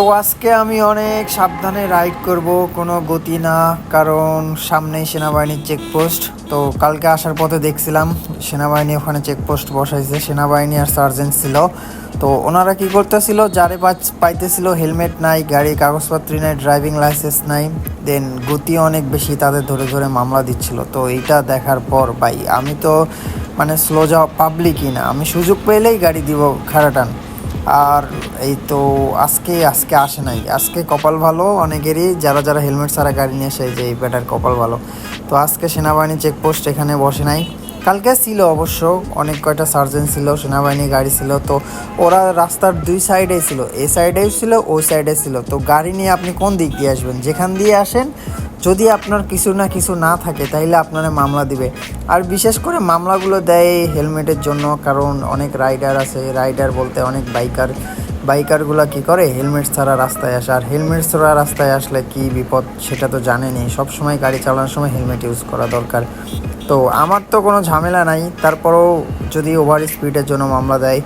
তো আজকে আমি অনেক সাবধানে রাইড করব, কোনো গতি না, কারণ সামনেই সেনাবাহিনীর চেকপোস্ট তো কালকে আসার পথে দেখছিলাম, সেনাবাহিনী ওখানে চেকপোস্ট বসাইছে, সেনাবাহিনী আর সার্জেন্ট ছিল। তো ওনারা কি করতেছিল, যারে পাইতেছিল হেলমেট নাই, গাড়ি কাগজপত্র নাই ড্রাইভিং লাইসেন্স নাই দেন গতি অনেক বেশি, তাদের ধরে ধরে মামলা দিচ্ছিল। তো এইটা দেখার পর, ভাই, আমি তো মানে স্লো যাওয়া পাবলিকই না, আমি সুযোগ পেলেই গাড়ি দিব খারাটান আর এই তো আজকে আজকে আসে নাই। আজকে কপাল ভালো অনেকেরই, যারা যারা হেলমেট ছাড়া গাড়ি নিয়ে আসে যে এই ব্যাটার কপাল ভালো। তো আজকে সেনাবাহিনী চেকপোস্ট এখানে বসে নাই। কালকে ছিল অবশ্য, অনেক কয়টা সার্জেন্ট ছিল, সেনাবাহিনী গাড়ি ছিল। তো ওরা রাস্তার দুই সাইডেই ছিল এই সাইডেও ছিল, ওই সাইডে ছিল। তো গাড়ি নিয়ে আপনি কোন দিক দিয়ে আসবেন? যেখান দিয়ে আসেন যদি আপনার কিছু না কিছু না থাকে, তাইলে আপনারা মামলা দিবে। আর বিশেষ করে মামলাগুলো দেয় হেলমেটের জন্য, কারণ অনেক রাইডার আছে। রাইডার বলতে অনেক বাইকার। বাইকারগুলো কি করে? হেলমেট ছাড়া রাস্তায় আসে। আর হেলমেট ছাড়া রাস্তায় আসলে কি বিপদ সেটা তো জানেনই। সবসময় গাড়ি চালানোর সময় হেলমেট ইউজ করা দরকার। তো আমার তো কোনো ঝামেলা নাই। তারপরেও যদি ওভার স্পিডের জন্য মামলা দেয়